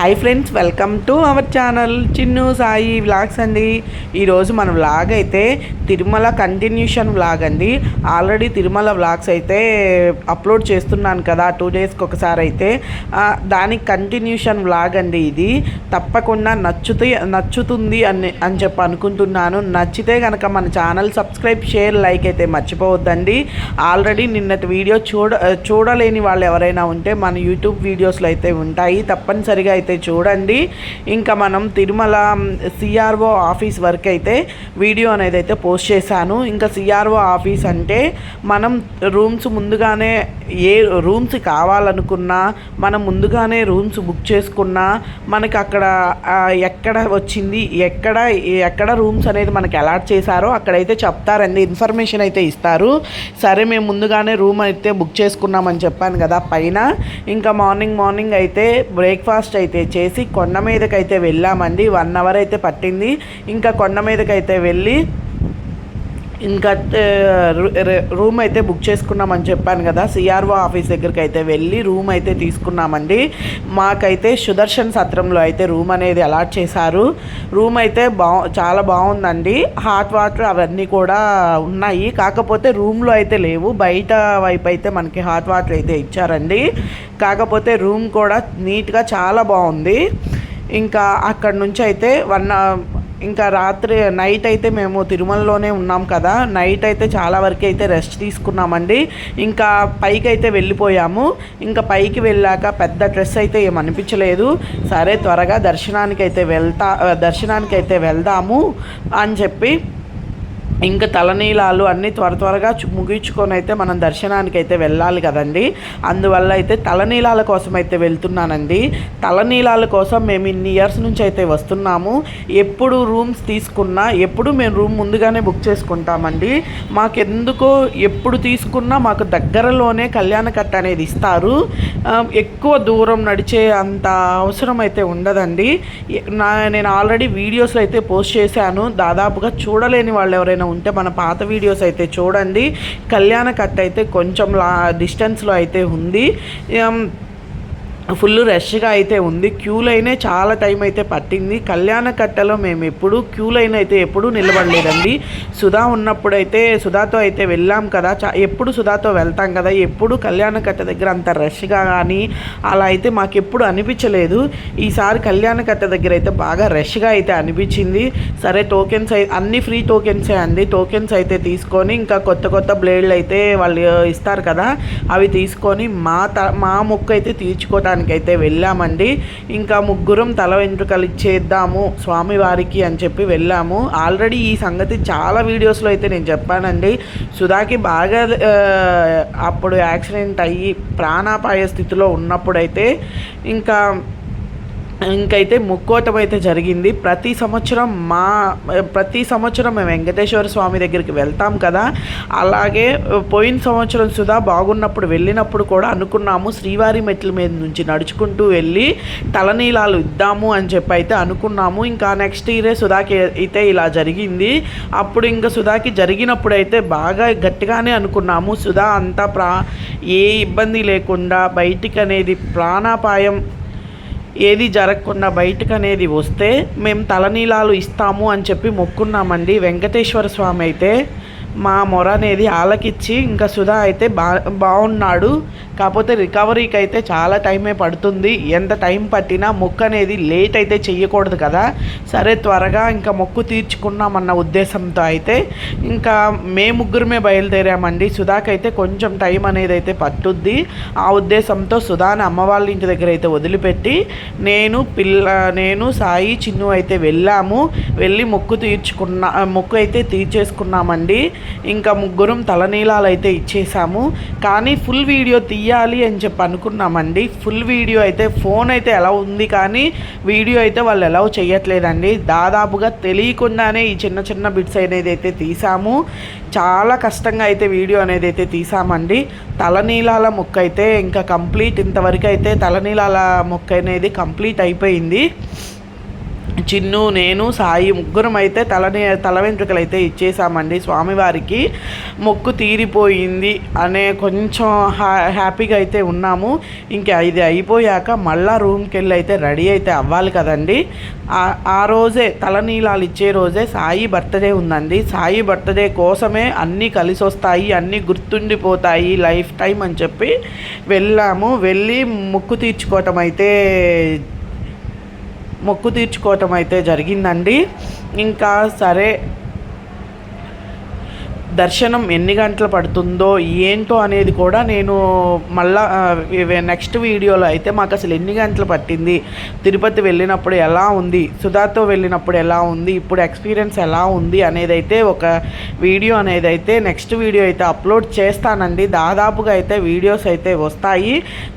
Hi friends welcome to our channel Chinnu Sai vlogs అండి. ఈరోజు మన వ్లాగ్ అయితే తిరుమల కంటిన్యూషన్ వ్లాగ్ అండి. ఆల్రెడీ తిరుమల వ్లాగ్స్ అయితే అప్లోడ్ చేస్తున్నాను కదా టూ డేస్కి ఒకసారి అయితే. దానికి కంటిన్యూషన్ వ్లాగ్ అండి ఇది. తప్పకుండా నచ్చుతే నచ్చుతుంది అని అని చెప్పి అనుకుంటున్నాను. నచ్చితే కనుక మన ఛానల్ సబ్స్క్రైబ్ షేర్ లైక్ అయితే మర్చిపోవద్దండి. ఆల్రెడీ నిన్నటి వీడియో చూడ చూడలేని వాళ్ళు ఎవరైనా ఉంటే మన యూట్యూబ్ వీడియోస్లో అయితే ఉంటాయి. తప్పనిసరిగా అయితే చూడండి. ఇంకా మనం తిరుమల సిఆర్ఓ ఆఫీస్ వరకు అయితే వీడియో అనేది అయితే పోస్ట్ చేశాను. ఇంకా సిఆర్ఓ ఆఫీస్ అంటే మనం రూమ్స్ ముందుగానే ఏ రూమ్స్ కావాలనుకున్నా మనం ముందుగానే రూమ్స్ బుక్ చేసుకున్నా మనకి అక్కడ ఎక్కడ వచ్చింది ఎక్కడ ఎక్కడ రూమ్స్ అనేది మనకి అలాట్ చేశారో అక్కడైతే చెప్తారండి. ఇన్ఫర్మేషన్ అయితే ఇస్తారు. సరే మేము ముందుగానే రూమ్ అయితే బుక్ చేసుకున్నామని చెప్పాను కదా పైన. ఇంకా మార్నింగ్ మార్నింగ్ అయితే బ్రేక్ఫాస్ట్ అయితే చేసి కొండ మీదకి అయితే వెళ్ళామండి. వన్ అవర్ అయితే పట్టింది. ఇంకా కొండ మీదకైతే వెళ్ళి ఇంకా రు- రు- రూమ్ అయితే బుక్ చేసుకున్నామని చెప్పాను కదా సిఆర్ఓ ఆఫీస్ దగ్గరికి అయితే వెళ్ళి రూమ్ అయితే తీసుకున్నామండి. మాకైతే సుదర్శన్ సత్రంలో అయితే రూమ్ అనేది అలాట్ చేశారు. రూమ్ అయితే బా చాలా బాగుందండి. హాట్ వాటర్ అవన్నీ కూడా ఉన్నాయి. కాకపోతే రూమ్లో అయితే లేవు. బయట వైపు అయితే మనకి హాట్ వాటర్ అయితే ఇచ్చారండి. కాకపోతే రూమ్ కూడా నీట్గా చాలా బాగుంది. ఇంకా అక్కడ నుంచి అయితే వన్ ఇంకా రాత్రి నైట్ అయితే మేము తిరుమలలోనే ఉన్నాం కదా. నైట్ అయితే చాలా వరకు అయితే రెస్ట్ తీసుకున్నామండి. ఇంకా పైకి అయితే వెళ్ళిపోయాము. ఇంకా పైకి వెళ్ళాక పెద్ద డ్రెస్ అయితే ఏమనిపించలేదు సరే త్వరగా దర్శనానికి అయితే వెళ్తా దర్శనానికి అయితే వెళ్దాము అని చెప్పి ఇంకా తలనీలాలు అన్నీ త్వర త్వరగా ముగించుకొని అయితే మనం దర్శనానికి అయితే వెళ్ళాలి కదండి. అందువల్ల అయితే తలనీలాల కోసం అయితే వెళ్తున్నానండి. తలనీలాల కోసం మేము ఇన్ని ఇయర్స్ నుంచి అయితే వస్తున్నాము. ఎప్పుడు రూమ్స్ తీసుకున్నా ఎప్పుడు మేము రూమ్ ముందుగానే బుక్ చేసుకుంటామండి. మాకెందుకో ఎప్పుడు తీసుకున్నా మాకు దగ్గరలోనే కళ్యాణ కట్ట అనేది ఇస్తారు. ఎక్కువ దూరం నడిచే అంత అవసరం అయితే ఉండదండి నా నేను ఆల్రెడీ వీడియోస్లో అయితే పోస్ట్ చేశాను. దాదాపుగా చూడలేని వాళ్ళు ఎవరైనా ఉంటే మన పాత వీడియోస్ అయితే చూడండి. కళ్యాణ అయితే కొంచెం లా డిస్టెన్స్లో అయితే ఉంది. ఫుల్ రష్గా అయితే ఉంది. క్యూ లైనే చాలా టైం అయితే పట్టింది. కళ్యాణ కట్టలో మేము ఎప్పుడు క్యూ లైన్ అయితే ఎప్పుడూ నిలబడలేదండి. సుధా ఉన్నప్పుడైతే సుధాతో అయితే వెళ్ళాం కదా. చా ఎప్పుడు సుధాతో వెళ్తాం కదా? ఎప్పుడు కళ్యాణ కట్ట దగ్గర అంత రష్గా కానీ అలా అయితే మాకు ఎప్పుడు అనిపించలేదు. ఈసారి కళ్యాణ కట్ట దగ్గర అయితే బాగా రష్గా అయితే అనిపించింది. సరే టోకెన్స్ అయితే అన్ని ఫ్రీ టోకెన్సే అండి. టోకెన్స్ అయితే తీసుకొని ఇంకా కొత్త కొత్త బ్లేడ్లు అయితే వాళ్ళు ఇస్తారు కదా? అవి తీసుకొని మా త మా మొక్క అయితే తీర్చుకోవటానికి అయితే వెళ్ళామండి. ఇంకా ముగ్గురం తల వెంట్రుకలు ఇచ్చేద్దాము స్వామివారికి అని చెప్పి వెళ్ళాము. ఆల్రెడీ ఈ సంగతి చాలా వీడియోస్లో అయితే నేను చెప్పానండి. సుధాకి బాగా అప్పుడు యాక్సిడెంట్ అయ్యి ప్రాణాపాయ స్థితిలో ఉన్నప్పుడైతే ఇంకా ఇంకైతే ముక్కోటం అయితే జరిగింది. ప్రతి సంవత్సరం మా ప్రతి సంవత్సరం మేము వెంకటేశ్వర స్వామి దగ్గరికి వెళ్తాం కదా. అలాగే పోయిన సంవత్సరం సుధా బాగున్నప్పుడు వెళ్ళినప్పుడు కూడా అనుకున్నాము శ్రీవారి మెట్ల మీద నుంచి నడుచుకుంటూ వెళ్ళి తలనీలాలు ఇద్దాము అని చెప్పి అయితే అనుకున్నాము. ఇంకా నెక్స్ట్ ఇయరే సుధాకి అయితే ఇలా జరిగింది. అప్పుడు ఇంకా సుధాకి జరిగినప్పుడు అయితే బాగా గట్టిగానే అనుకున్నాము. సుధా అంతా ప్రా ఏ ఇబ్బంది లేకుండా బయటికి అనేది ప్రాణాపాయం ఏది జరగకుండా బయటకు అనేది వస్తే మేము తలనీలాలు ఇస్తాము అని చెప్పి మొక్కున్నామండి వెంకటేశ్వర స్వామి అయితే. మా మొర అనేది ఆలకిచ్చి ఇంకా సుధా అయితే బా బాగున్నాడు కాకపోతే రికవరీకి అయితే చాలా టైమే పడుతుంది. ఎంత టైం పట్టినా మొక్కు అనేది లేట్ అయితే చెయ్యకూడదు కదా. సరే త్వరగా ఇంకా మొక్కు తీర్చుకున్నామన్న ఉద్దేశంతో అయితే ఇంకా మే ముగ్గురమే బయలుదేరామండి. సుధాకైతే కొంచెం టైం అనేది అయితే పట్టుద్ది. ఆ ఉద్దేశంతో సుధాని అమ్మ వాళ్ళ ఇంటి దగ్గర అయితే వదిలిపెట్టి నేను పిల్ల నేను సాయి చిన్ను అయితే వెళ్ళాము. వెళ్ళి మొక్కు తీర్చుకున్న మొక్కు అయితే తీర్చేసుకున్నామండి. ఇంకా ముగ్గురం తలనీలాలు అయితే ఇచ్చేసాము. కానీ ఫుల్ వీడియో తీయాలి అని చెప్పి అనుకున్నామండి. ఫుల్ వీడియో అయితే ఫోన్ అయితే ఎలా ఉంది కానీ వీడియో అయితే వాళ్ళు ఎలా చేయట్లేదండి. దాదాపుగా తెలియకుండానే ఈ చిన్న చిన్న బిట్స్ అనేది అయితే తీసాము. చాలా కష్టంగా అయితే వీడియో అనేది అయితే తీసామండి. తలనీలాల మొక్క అయితే ఇంకా కంప్లీట్ ఇంతవరకు అయితే తలనీలాల మొక్క అనేది కంప్లీట్ అయిపోయింది. చిన్ను నేను సాయి ముగ్గురం అయితే తలని తల వెంట్రుకలు అయితే ఇచ్చేసామండి స్వామివారికి మొక్కు తీరిపోయింది అనే కొంచెం హ్యా హ్యాపీగా అయితే ఉన్నాము. ఇంకా ఇది అయిపోయాక మళ్ళా రూమ్కి వెళ్ళి అయితే రెడీ అయితే అవ్వాలి కదండి. ఆ రోజే తలనీలాలు ఇచ్చే రోజే సాయి బర్త్డే ఉందండి. సాయి బర్త్డే కోసమే అన్నీ కలిసి వస్తాయి అన్నీ గుర్తుండిపోతాయి లైఫ్ టైం అని చెప్పి వెళ్ళాము. వెళ్ళి ముక్కు తీర్చుకోవటం అయితే మొక్కు తీర్చుకోవటం అయితే జరిగిందండి. ఇంకా సరే దర్శనం ఎన్ని గంటలు పడుతుందో ఏంటో అనేది కూడా నేను మళ్ళా నెక్స్ట్ వీడియోలో అయితే మాకు అసలు ఎన్ని గంటలు పట్టింది తిరుపతి వెళ్ళినప్పుడు ఎలా ఉంది సుధాతో వెళ్ళినప్పుడు ఎలా ఉంది ఇప్పుడు ఎక్స్పీరియన్స్ ఎలా ఉంది అనేది అయితే ఒక వీడియో అనేది అయితే నెక్స్ట్ వీడియో అయితే అప్లోడ్ చేస్తానండి. దాదాపుగా అయితే వీడియోస్ అయితే వస్తాయి.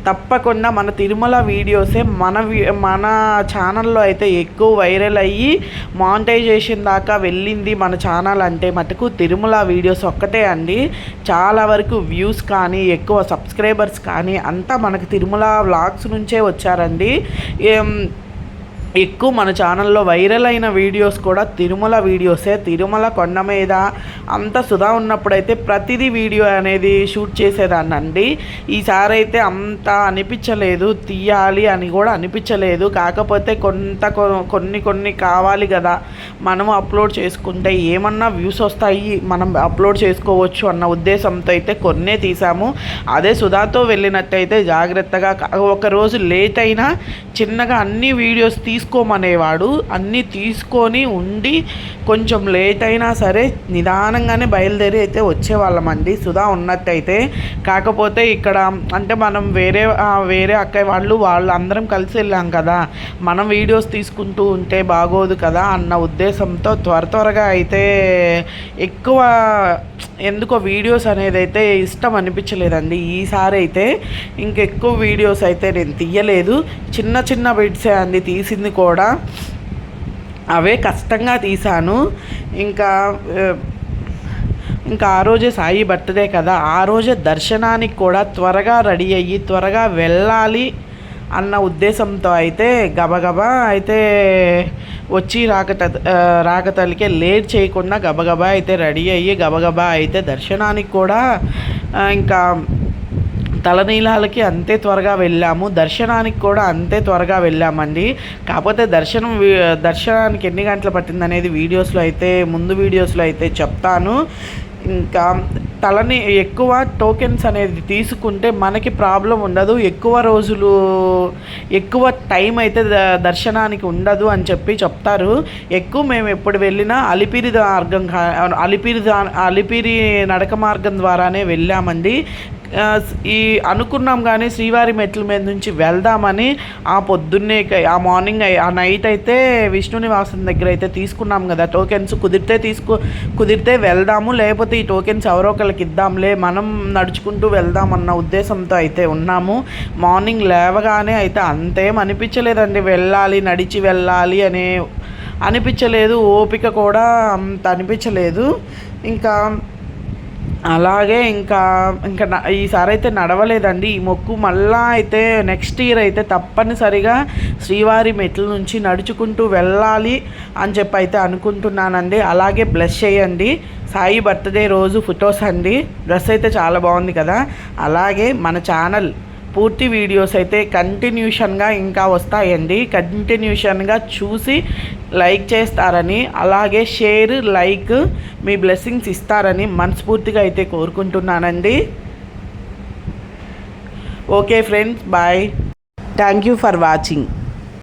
తప్పకుండా మన తిరుమల వీడియోసే మన మన ఛానల్లో అయితే ఎక్కువ వైరల్ అయ్యి మానిటైజేషన్ దాకా వెళ్ళింది మన ఛానల్ అంటే మటుకు తిరుమల వీడియో వీడియోస్ ఒక్కటే అండి. చాలా వరకు వ్యూస్ కానీ ఎక్కువ సబ్స్క్రైబర్స్ కానీ అంతా మనకి తిరుమల వ్లాగ్స్ నుంచే వచ్చారండి. ఎక్కువ మన ఛానల్లో వైరల్ అయిన వీడియోస్ కూడా తిరుమల వీడియోసే. తిరుమల కొండ మీద అంత సుధా ఉన్నప్పుడైతే ప్రతిదీ వీడియో అనేది షూట్ చేసేదాన్ని అండి ఈసారి అయితే అంత అనిపించలేదు తీయాలి అని కూడా అనిపించలేదు. కాకపోతే కొంత కొన్ని కొన్ని కావాలి కదా మనం అప్లోడ్ చేసుకుంటే ఏమన్నా వ్యూస్ వస్తాయి మనం అప్లోడ్ చేసుకోవచ్చు అన్న ఉద్దేశంతో అయితే కొన్నే తీసాము. అదే సుధాతో వెళ్ళినట్టయితే జాగ్రత్తగా ఒకరోజు లేట్ అయినా చిన్నగా అన్ని వీడియోస్ తీసుకోమనేవాడు. అన్నీ తీసుకొని ఉండి కొంచెం లేట్ అయినా సరే నిదానంగానే బయలుదేరి అయితే వచ్చేవాళ్ళమండి. సుధా ఉన్నట్టయితే. కాకపోతే ఇక్కడ అంటే మనం వేరే వేరే అక్కయ్య వాళ్ళు వాళ్ళు అందరం కలిసి వెళ్ళాం కదా. మనం వీడియోస్ తీసుకుంటూ ఉంటే బాగోదు కదా అన్న ఉద్దేశంతో త్వర త్వరగా అయితే ఎక్కువ ఎందుకో వీడియోస్ అనేది అయితే ఇష్టం అనిపించలేదండి. ఈసారి అయితే ఇంకెక్కువ వీడియోస్ అయితే నేను తీయలేదు. చిన్న చిన్న బిడ్సే అండి తీసింది కూడా. అవే కష్టంగా తీశాను. ఇంకా ఇంకా ఆ రోజే సాయి బర్త్డే కదా ఆ రోజే దర్శనానికి కూడా త్వరగా రెడీ అయ్యి త్వరగా వెళ్ళాలి అన్న ఉద్దేశంతో అయితే గబగబా అయితే వచ్చి రాకట రాకతలికే లేట్ చేయకుండా గబగబా అయితే రెడీ అయ్యి గబగబా అయితే దర్శనానికి కూడా ఇంకా తలనీలాలకి అంతే త్వరగా వెళ్ళాము దర్శనానికి కూడా అంతే త్వరగా వెళ్ళామండి. కాకపోతే దర్శనం దర్శనానికి ఎన్ని గంటలు పట్టింది అనేది వీడియోస్లో అయితే ముందు వీడియోస్లో అయితే చెప్తాను. ఇంకా తలని ఎక్కువ టోకెన్స్ అనేది తీసుకుంటే మనకి ప్రాబ్లం ఉండదు. ఎక్కువ రోజులు ఎక్కువ టైం అయితే దర్శనానికి ఉండదు అని చెప్పి చెప్తారు. ఎక్కువ మేము ఎప్పుడు వెళ్ళినా అలిపిరి మార్గం అలిపిరి అలిపిరి నడక మార్గం ద్వారానే వెళ్ళామండి. ఈ అనుకున్నాం కానీ శ్రీవారి మెట్ల మీద నుంచి వెళ్దామని ఆ పొద్దున్నే ఆ మార్నింగ్ ఆ నైట్ అయితే విష్ణు నివాసం దగ్గర అయితే తీసుకున్నాం కదా. టోకెన్స్ కుదిరితే తీసుకో కుదిరితే వెళ్దాము లేకపోతే ఈ టోకెన్స్ ఎవరో ఒకరికి ఇద్దాంలే మనం నడుచుకుంటూ వెళ్దామన్న ఉద్దేశంతో అయితే ఉన్నాము. మార్నింగ్ లేవగానే అయితే అంతేం అనిపించలేదండి. వెళ్ళాలి నడిచి వెళ్ళాలి అనే అనిపించలేదు ఓపిక కూడా అంత అనిపించలేదు. ఇంకా అలాగే ఇంకా ఇంకా ఈసారి అయితే నడవలేదండి. ఈ మొక్కు మళ్ళా అయితే నెక్స్ట్ ఇయర్ అయితే తప్పనిసరిగా శ్రీవారి మెట్ల నుంచి నడుచుకుంటూ వెళ్ళాలి అని చెప్పి అయితే అనుకుంటున్నానండి. అలాగే బ్లెస్ చేయండి. సాయి బర్త్డే రోజు ఫొటోస్ అండి. డ్రెస్ అయితే చాలా బాగుంది కదా. అలాగే మన ఛానల్ పూర్తి వీడియోస్ అయితే కంటిన్యూషన్గా ఇంకా వస్తాయండి. కంటిన్యూషన్గా చూసి లైక్ చేస్తారని అలాగే షేర్ లైక్ మీ బ్లెస్సింగ్స్ ఇస్తారని మనస్ఫూర్తిగా అయితే కోరుకుంటున్నానండి. Okay friends bye. Thank you for watching.